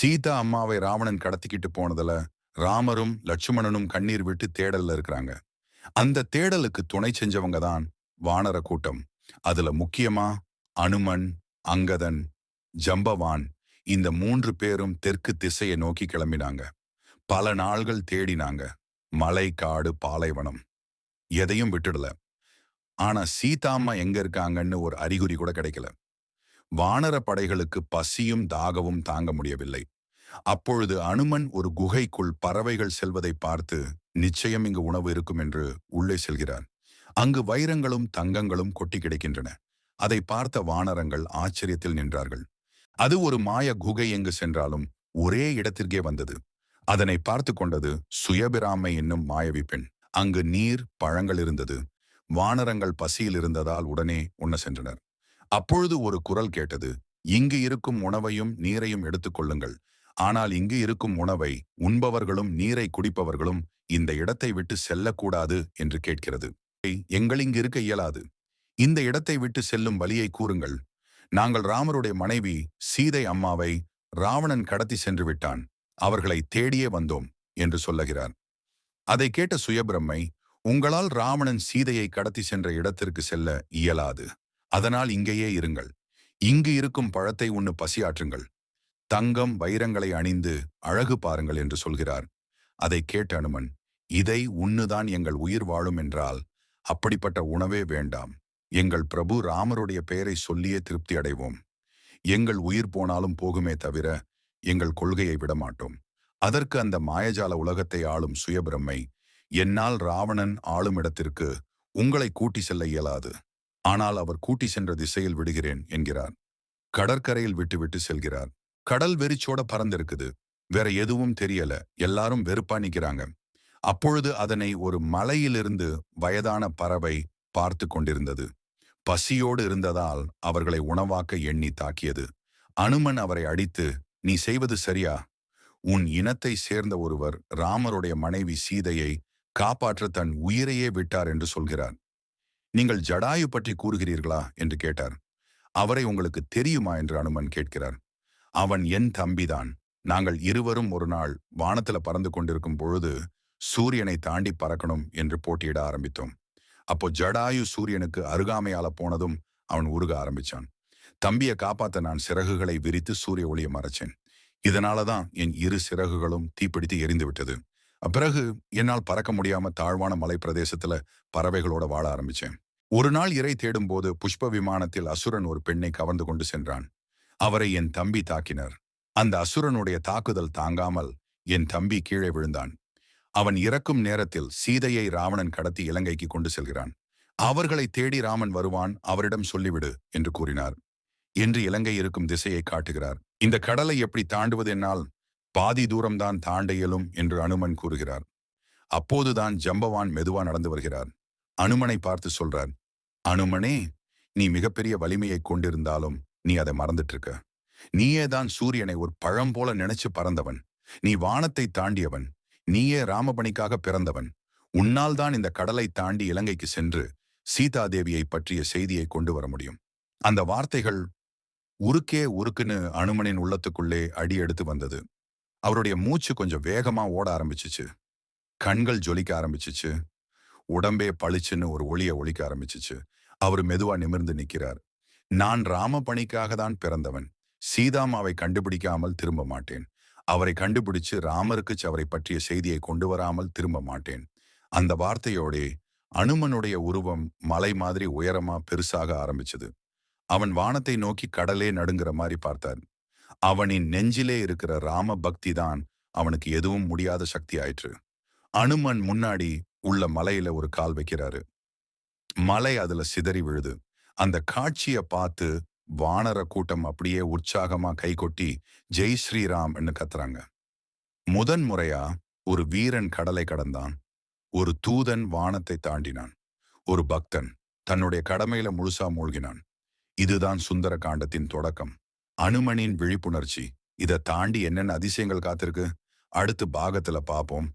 சீதா அம்மாவை ராவணன் கடத்திக்கிட்டு போனதுல ராமரும் லட்சுமணனும் கண்ணீர் விட்டு தேடல்ல இருக்கிறாங்க. அந்த தேடலுக்கு துணை செஞ்சவங்க தான் வானர கூட்டம். அதுல முக்கியமா அனுமன் அங்கதன் ஜம்பவான் இந்த மூன்று பேரும் தெற்கு திசையை நோக்கி கிளம்பினாங்க. பல நாள்கள் தேடினாங்க. மலை காடு பாலைவனம். எதையும் விட்டுடல. ஆனா சீதாம்மா எங்க இருக்காங்கன்னு ஒரு அறிகுறி கூட கிடைக்கல. வானர படைகளுக்கு பசியும் தாகவும் தாங்க முடியவில்லை. அப்பொழுது அனுமன் ஒரு குகைக்குள் பறவைகள் செல்வதை பார்த்து நிச்சயம் இங்கு உணவு இருக்கும் என்று உள்ளே செல்கிறார் அங்கு வைரங்களும் தங்கங்களும் கொட்டி கிடக்கின்றன. அதை பார்த்த வானரங்கள் ஆச்சரியத்தில் நின்றார்கள். அது ஒரு மாய குகை எங்கு சென்றாலும் ஒரே இடத்திற்கே வந்தது. அதனை பார்த்து கொண்டது சுயபிராமை என்னும் மாயவி பெண். அங்கு நீர் பழங்கள் இருந்தது. வானரங்கள் பசியில் இருந்ததால் உடனே உண்ண சென்றனர். அப்பொழுது ஒரு குரல் கேட்டது இங்கு இருக்கும் உணவையும் நீரையும் எடுத்துக்கொள்ளுங்கள் ஆனால் இங்கு இருக்கும் உணவை உண்பவர்களும் நீரை குடிப்பவர்களும் இந்த இடத்தை விட்டு செல்லக்கூடாது என்று கேட்கிறது. எங்கள் இங்கு இருக்க இயலாது. இந்த இடத்தை விட்டு செல்லும் வழியை கூறுங்கள். நாங்கள் ராமருடைய மனைவி சீதை அம்மாவை ராவணன் கடத்தி சென்று விட்டான். அவர்களை தேடியே வந்தோம் என்று சொல்லுகிறார். அதை கேட்ட சுயபிரம்மை உங்களால் ராவணன் சீதையை கடத்தி சென்ற இடத்திற்கு செல்ல இயலாது. அதனால் இங்கேயே இருங்கள். இங்கு இருக்கும் பழத்தை உண்ணு பசியாற்றுங்கள். தங்கம் வைரங்களை அணிந்து அழகு பாருங்கள் என்று சொல்கிறார். அதை கேட்ட அனுமன் இதை உண்ணுதான் எங்கள் உயிர் வாழும் என்றால் அப்படிப்பட்ட உணவே வேண்டாம். எங்கள் பிரபு ராமருடைய பெயரை சொல்லியே திருப்தி அடைவோம். எங்கள் உயிர் போனாலும் போகுமே தவிர எங்கள் கொள்கையை விடமாட்டோம். அதற்கு அந்த மாயஜால உலகத்தை ஆளும் சுயபிரம்மை என்னால் ராவணன் ஆளும் இடத்திற்கு உங்களை கூட்டி செல்ல இயலாது. ஆனால் அவர் கூட்டி சென்ற திசையில் விடுகிறேன் என்கிறார். கடற்கரையில் விட்டுவிட்டு செல்கிறார். கடல் வெறிச்சோட பறந்திருக்குது. வேற எதுவும் தெரியல. எல்லாரும் வெறுப்பா நிக்கிறாங்க. அப்பொழுது அதனை ஒரு மலையிலிருந்து வயதான பறவை பார்த்து கொண்டிருந்தது. பசியோடு இருந்ததால் அவர்களை உணவாக்க எண்ணி தாக்கியது. அனுமன் அவரை அடித்து நீ செய்வது சரியா? உன் இனத்தை சேர்ந்த ஒருவர் ராமருடைய மனைவி சீதையை காப்பாற்ற தன் உயிரையே விட்டார் என்று சொல்கிறார். நீங்கள் ஜடாயு பற்றி கூறுகிறீர்களா? என்று கேட்டார். அவரை உங்களுக்கு தெரியுமா? என்று அனுமன் கேட்கிறார். அவன் என் தம்பிதான். நாங்கள் இருவரும் ஒரு நாள் வானத்துல பறந்து கொண்டிருக்கும் பொழுது சூரியனை தாண்டி பறக்கணும் என்று போட்டியிட ஆரம்பித்தோம். அப்போ ஜடாயு சூரியனுக்கு அருகாமையால போனதும் அவன் உருக ஆரம்பிச்சான். தம்பியை காப்பாத்த நான் சிறகுகளை விரித்து சூரிய ஒளியை மறைச்சேன். இதனாலதான் என் இரு சிறகுகளும் தீப்பிடித்து எரிந்து விட்டது. பிறகு என்னால் பறக்க முடியாம தாழ்வான மலை பிரதேசத்துல பறவைகளோட வாழ ஆரம்பிச்சேன். ஒரு நாள் இறை தேடும் போது புஷ்ப விமானத்தில் அசுரன் ஒரு பெண்ணை கவர்ந்து கொண்டு சென்றான். அவரை என் தம்பி தாக்கினர். அந்த அசுரனுடைய தாக்குதல் தாங்காமல் என் தம்பி கீழே விழுந்தான். அவன் இறக்கும் நேரத்தில் சீதையை ராவணன் கடத்தி இலங்கைக்கு கொண்டு செல்கிறான். அவர்களை தேடி ராமன் வருவான் அவரிடம் சொல்லிவிடு என்று கூறினார். என்று இலங்கை இருக்கும் திசையை காட்டுகிறார். இந்த கடலை எப்படி தாண்டுவது என்னால் பாதி தூரம்தான் தாண்ட இயலும் என்று அனுமன் கூறுகிறார். அப்போதுதான் ஜம்பவான் மெதுவா நடந்து வருகிறார். அனுமனை பார்த்து சொல்றார் அனுமனே நீ மிகப்பெரிய வலிமையை கொண்டிருந்தாலும் நீ அதை மறந்துட்டு இருக்க நீயே தான் சூரியனை ஒரு பழம் போல நினைச்சு பறந்தவன். நீ வானத்தை தாண்டியவன். நீயே ராமபணிக்காக பிறந்தவன். உன்னால் தான் இந்த கடலை தாண்டி இலங்கைக்கு சென்று சீதாதேவியை பற்றிய செய்தியை கொண்டு வர முடியும். அந்த வார்த்தைகள் உருக்கே உருக்குன்னு அனுமனின் உள்ளத்துக்குள்ளே அடி எடுத்து வந்தது. அவருடைய மூச்சு கொஞ்சம் வேகமா ஓட ஆரம்பிச்சிச்சு. கண்கள் ஜொலிக்க ஆரம்பிச்சிச்சு. உடம்பே பளிச்சுன்னு ஒரு ஒளிய ஒழிக்க ஆரம்பிச்சிச்சு. அவர் மெதுவா நிமிர்ந்து நிற்கிறார் நான் ராம பணிக்காக தான் பிறந்தவன். சீதாமாவை கண்டுபிடிக்காமல் திரும்ப மாட்டேன். அவரை கண்டுபிடிச்சு ராமருக்கு அவரை பற்றிய செய்தியை கொண்டு வராமல் திரும்ப மாட்டேன். அந்த வார்த்தையோடே அனுமனுடைய உருவம் மலை மாதிரி உயரமா பெருசாக ஆரம்பிச்சது. அவன் வானத்தை நோக்கி கடலே நடுங்கிற மாதிரி பார்த்தார். அவனின் நெஞ்சிலே இருக்கிற ராம பக்தி தான் அவனுக்கு எதுவும் முடியாத சக்தி ஆயிற்று. அனுமன் முன்னாடி உள்ள மலையில ஒரு கால் வைக்கிறாரு. மலை அதுல சிதறி விழுது. அந்த காட்சியை பார்த்து வானர கூட்டம் அப்படியே உற்சாகமா கைகொட்டி ஜெய் ஸ்ரீராம்னு கத்துறாங்க. முதன் முறையா ஒரு வீரன் கடலை கடந்தான். ஒரு தூதன் வானத்தை தாண்டினான். ஒரு பக்தன் தன்னுடைய கடமையில முழுசா மூழ்கினான். இதுதான் சுந்தர காண்டத்தின் தொடக்கம். அனுமனின் விழிப்புணர்ச்சி. இதை தாண்டி என்னென்ன அதிசயங்கள் காத்திருக்கு? அடுத்து பாகத்துல பார்ப்போம்